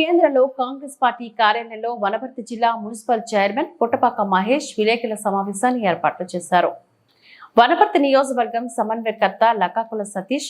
కేంద్రంలో కాంగ్రెస్ పార్టీ కార్యాలయంలో వనపర్తి జిల్లా మున్సిపల్ చైర్మన్ పుట్టపాక మహేష్ విలేకరుల సమావేశాన్ని ఏర్పాట్లు చేశారు. వనపర్తి నియోజకవర్గం సమన్వయకర్త లకాకుల సతీష్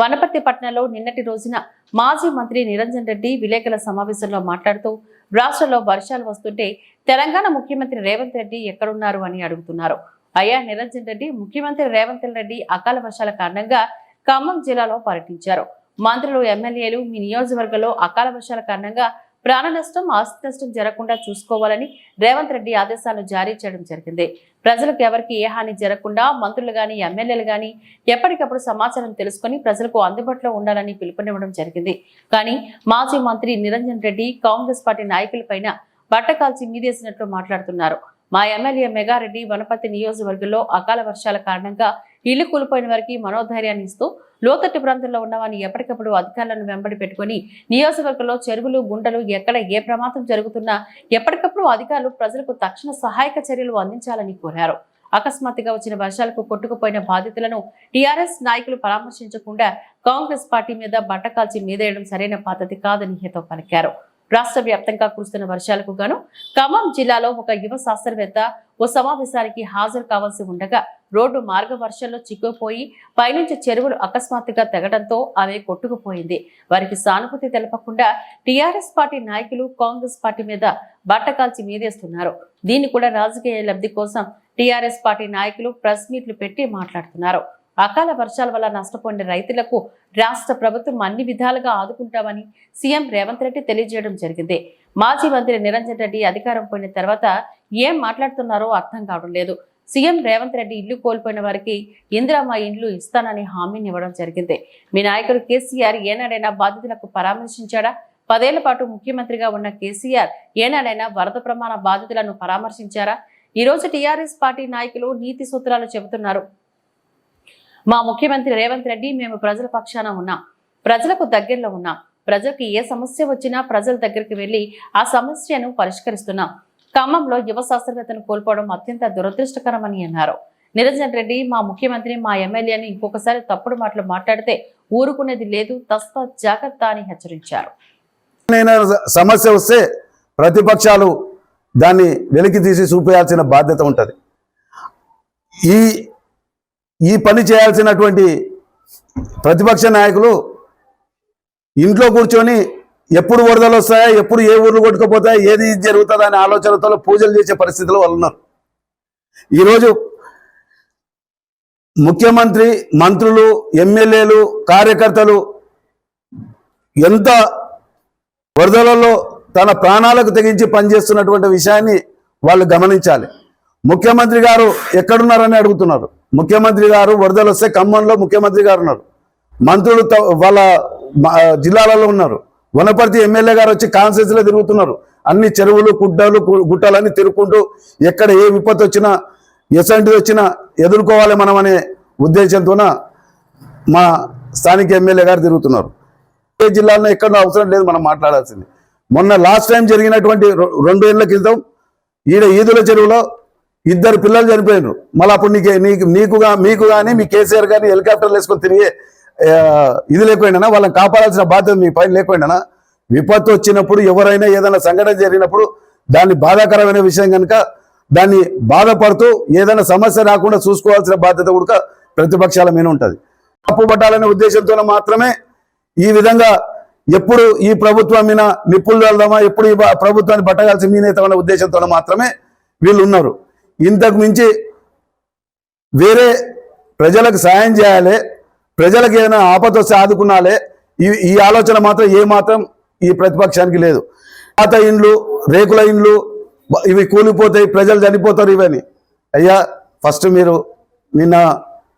వనపర్తి పట్టణంలో నిన్నటి రోజున మాజీ మంత్రి నిరంజన్ రెడ్డి విలేకరుల సమావేశంలో మాట్లాడుతూ రాష్ట్రంలో వర్షాలు వస్తుంటే తెలంగాణ ముఖ్యమంత్రి రేవంత్ రెడ్డి ఎక్కడున్నారు అని అడుగుతున్నారు. అయ్యా నిరంజన్ రెడ్డి ముఖ్యమంత్రి రేవంత్ రెడ్డి అకాల వర్షాల కారణంగా ఖమ్మం జిల్లాలో పర్యటించారు. మంత్రులు ఎమ్మెల్యేలు మీ నియోజకవర్గంలో అకాల వర్షాల కారణంగా ప్రాణ నష్టం ఆస్తి నష్టం జరగకుండా చూసుకోవాలని రేవంత్ రెడ్డి ఆదేశాలు జారీ చేయడం జరిగింది. ప్రజలకు ఎవరికి ఏ హాని జరగకుండా మంత్రులు గాని ఎమ్మెల్యేలు గాని ఎప్పటికప్పుడు సమాచారం తెలుసుకొని ప్రజలకు అందుబాటులో ఉండాలని పిలుపునివ్వడం జరిగింది. కానీ మాజీ మంత్రి నిరంజన్ రెడ్డి కాంగ్రెస్ పార్టీ నాయకులపైన బట్టకాల్చి మీదేసినట్లు మాట్లాడుతున్నారు. మా ఎమ్మెల్యే మెగారెడ్డి వనపర్తి నియోజకవర్గంలో అకాల వర్షాల కారణంగా ఇల్లు కూలిపోయిన వారికి మనోధైర్యాన్ని ఇస్తూ లోతట్టు ప్రాంతంలో ఉన్నవారిని ఎప్పటికప్పుడు అధికారులను వెంబడి పెట్టుకుని నియోజకవర్గంలో చెరువులు గుంటలు ఎక్కడ ఏ ప్రమాదం జరుగుతున్నా ఎప్పటికప్పుడు అధికారులు ప్రజలకు తక్షణ సహాయక చర్యలు అందించాలని కోరారు. అకస్మాత్తుగా వచ్చిన వర్షాలకు కొట్టుకుపోయిన బాధితులను టీఆర్ఎస్ నాయకులు పరామర్శించకుండా కాంగ్రెస్ పార్టీ మీద బట్టకాల్చి మీదేయడం సరైన పద్ధతి కాదని హితో పలికారు. రాష్ట్ర వ్యాప్తంగా కురుస్తున్న వర్షాలకు గాను ఖమ్మం జిల్లాలో ఒక యువ శాస్త్రవేత్త ఓ సమావేశానికి హాజరు కావాల్సి ఉండగా రోడ్డు మార్గ వర్షంలో చిక్కుపోయి పైనుంచి చెరువులు అకస్మాత్తుగా తెగడంతో ఆమె కొట్టుకుపోయింది. వారికి సానుభూతి తెలపకుండా టీఆర్ఎస్ పార్టీ నాయకులు కాంగ్రెస్ పార్టీ మీద బట్టకాల్చి మీదేస్తున్నారు. దీన్ని కూడా రాజకీయ లబ్ధి కోసం టీఆర్ఎస్ పార్టీ నాయకులు ప్రెస్ మీట్లు పెట్టి మాట్లాడుతున్నారు. అకాల వర్షాల వల్ల నష్టపోయిన రైతులకు రాష్ట్ర ప్రభుత్వం అన్ని విధాలుగా ఆదుకుంటామని సీఎం రేవంత్ రెడ్డి తెలియజేయడం జరిగింది. మాజీ మంత్రి నిరంజన్ రెడ్డి అధికారం పోయిన తర్వాత ఏం మాట్లాడుతున్నారో అర్థం కావడం లేదు. సీఎం రేవంత్ రెడ్డి ఇల్లు కోల్పోయిన వారికి ఇందిరామ్మ ఇండ్లు ఇస్తానని హామీని ఇవ్వడం జరిగింది. మీ నాయకుడు కేసీఆర్ ఏనాడైనా బాధితులకు పరామర్శించాడా? పదేళ్ళ పాటు ముఖ్యమంత్రిగా ఉన్న కేసీఆర్ ఏనాడైనా వరద ప్రమాణ బాధితులను పరామర్శించారా? ఈ రోజు టీఆర్ఎస్ పార్టీ నాయకులు నీతి సూత్రాలు చెబుతున్నారు. మా ముఖ్యమంత్రి రేవంత్ రెడ్డి మేము ప్రజల పక్షాన ఉన్నాం. ప్రజలకు దగ్గరలో ఉన్నాం. ప్రజలకు ఏ సమస్య వచ్చినా ప్రజల దగ్గరికి వెళ్ళి ఆ సమస్యను పరిష్కరిస్తున్నాం. ఖమ్మంలో యువ శాస్త్రవేత్తను కోల్పోవడం అత్యంత దురదృష్టకరమని అన్నారు. నిరంజన్ రెడ్డి మా ముఖ్యమంత్రి మా ఎమ్మెల్యేని ఇంకొకసారి తప్పుడు మాటలు మాట్లాడితే ఊరుకునేది లేదు తస్వ జాగ్రత్త అని హెచ్చరించారు. సమస్య వస్తే ప్రతిపక్షాలు దాన్ని వెలికి తీసి చూపేయాల్సిన బాధ్యత ఉంటుంది. ఈ ఈ పని చేయాల్సినటువంటి ప్రతిపక్ష నాయకులు ఇంట్లో కూర్చొని ఎప్పుడు వరదలు వస్తాయా ఎప్పుడు ఏ ఊర్లు కొట్టుకుపోతాయా ఏది జరుగుతుందా అనే ఆలోచనతో పూజలు చేసే పరిస్థితిలో వాళ్ళు ఉన్నారు. ఈరోజు ముఖ్యమంత్రి మంత్రులు ఎమ్మెల్యేలు కార్యకర్తలు ఎంత వరదలలో తన ప్రాణాలకు తెగించి పనిచేస్తున్నటువంటి విషయాన్ని వాళ్ళు గమనించాలి. ముఖ్యమంత్రి గారు ఎక్కడున్నారని అడుగుతున్నారు. ముఖ్యమంత్రి గారు వరదలు వస్తే ఖమ్మంలో ముఖ్యమంత్రి గారు ఉన్నారు. మంత్రులు త- వాళ్ళ జిల్లాలలో ఉన్నారు. వనపర్తి ఎమ్మెల్యే గారు వచ్చి కాన్సెన్స్లో తిరుగుతున్నారు. అన్ని చెరువులు గుడ్డలు గు- గుట్టలన్నీ తిరుగుకుంటూ ఎక్కడ ఏ విపత్తు వచ్చినా ఎసంటిది వచ్చినా ఎదుర్కోవాలి మనం అనే ఉద్దేశంతోన మా స్థానిక ఎమ్మెల్యే గారు తిరుగుతున్నారు. ఏ జిల్లాలో ఎక్కడో అవసరం లేదు మనం మాట్లాడాల్సింది. మొన్న లాస్ట్ టైం జరిగినటువంటి రెండు ఏళ్ళ క్రితం ఈడ ఈదుల చెరువులో ఇద్దరు పిల్లలు చనిపోయినారు. మళ్ళీ అప్పుడు నీకు నీకు నీకుగా మీకు కానీ మీ కేసీఆర్ కానీ హెలికాప్టర్లు వేసుకొని తిరిగే ఇది లేకపోయినా వాళ్ళని కాపాడాల్సిన బాధ్యత మీ పైన లేకపోయినా విపత్తు వచ్చినప్పుడు ఎవరైనా ఏదైనా సంఘటన జరిగినప్పుడు దాన్ని బాధాకరమైన విషయం కనుక దాన్ని బాధపడుతూ ఏదైనా సమస్య రాకుండా చూసుకోవాల్సిన బాధ్యత కూడా ప్రతిపక్షాల మీద ఉంటుంది. తప్పు పట్టాలనే ఉద్దేశంతో మాత్రమే ఈ విధంగా ఎప్పుడు ఈ ప్రభుత్వం మీద నిప్పులు వెళ్దామా ఎప్పుడు ఈ ప్రభుత్వాన్ని పట్టగాల్సి మీనేతమనే ఉద్దేశంతో మాత్రమే వీళ్ళు ఉన్నారు. ఇంతకు మించి వేరే ప్రజలకు సాయం చేయాలి ప్రజలకు ఏదైనా ఆపద వస్తే ఆదుకున్నాలే ఈ ఈ ఆలోచన మాత్రం ఏ మాత్రం ఈ ప్రతిపక్షానికి లేదు. పాత ఇండ్లు రేకుల ఇండ్లు ఇవి కూలిపోతాయి ప్రజలు చనిపోతారు ఇవని అయ్యా ఫస్ట్ మీరు నిన్న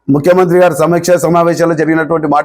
ముఖ్యమంత్రి గారు సమీక్ష సమావేశంలో జరిగినటువంటి మాట